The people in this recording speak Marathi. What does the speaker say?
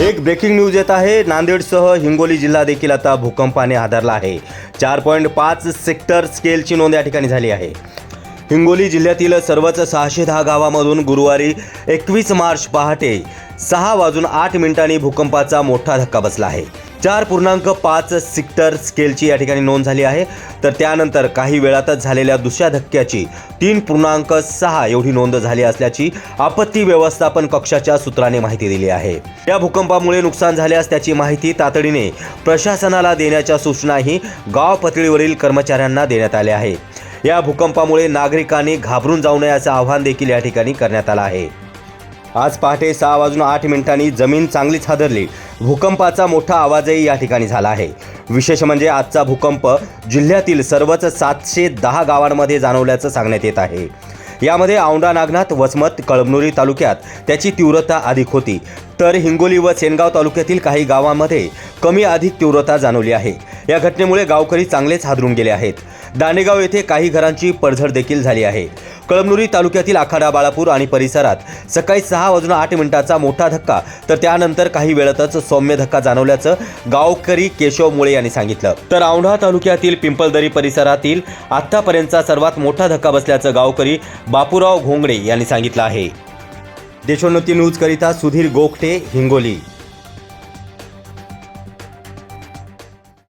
एक ब्रेकिंग न्यूज येत आहे. नांदेडसह हिंगोली जिल्हा देखील आता भूकंपाने हादरला आहे. चार पॉईंट पाच सेक्टर स्केलची नोंद या ठिकाणी झाली आहे. हिंगोली जिल्ह्यातील सर्वच सहाशे दहा गावामधून गुरुवारी एकवीस मार्च पहाटे सहा वाजून आठ मिनिटांनी भूकंपाचा मोठा धक्का बसला आहे. चार पूर्णांक पाच सिक्टर स्केलची या ठिकाणी नोंद झाली आहे. तर त्यानंतर काही वेळातच झालेल्या दुसऱ्या धक्क्याची तीन पूर्णांक सहा एवढी नोंद झाली असल्याची आपत्ती व्यवस्थापन कक्षाच्या सूत्राने माहिती दिली आहे. या भूकंपामुळे नुकसान झाल्यास त्याची माहिती तातडीने प्रशासनाला देण्याच्या सूचनाही गाव पातळीवरील कर्मचाऱ्यांना देण्यात आल्या आहेत. या भूकंपामुळे नागरिकांनी घाबरून जाऊ नये असं आवाहन देखील या ठिकाणी करण्यात आलं आहे. आज पहाटे सहा वाजून आठ मिनिटांनी जमीन चांगलीच हादरली. भूकंपाचा मोठा आवाजही या ठिकाणी झाला आहे. विशेष म्हणजे आजचा भूकंप जिल्ह्यातील सर्वच सातशे दहा गावांमध्ये जाणवल्याचं सांगण्यात येत आहे. यामध्ये औंढा नागनाथ वसमत कळमनुरी तालुक्यात त्याची तीव्रता अधिक होती. तर हिंगोली व सेनगाव तालुक्यातील काही गावांमध्ये कमी अधिक तीव्रता जाणवली आहे. या घटनेमुळे गावकरी चांगलेच हादरून गेले आहेत. दांडेगाव येथे काही घरांची पडझड देखील झाली आहे. कळमनुरी तालुक्यातील आखाडा बाळापूर आणि परिसरात सकाळी सहा वाजून आठ मिनिटाचा मोठा धक्का तर त्यानंतर काही वेळातच सौम्य धक्का जाणवल्याचं गावकरी केशव मुळे यांनी सांगितलं. तर औंढा तालुक्यातील पिंपलदरी परिसरातील आत्तापर्यंतचा सर्वात मोठा धक्का बसल्याचं गावकरी बापूराव घोंगडे यांनी सांगितलं आहे. देशोन्नती न्यूज करिता सुधीर गोखटे हिंगोली.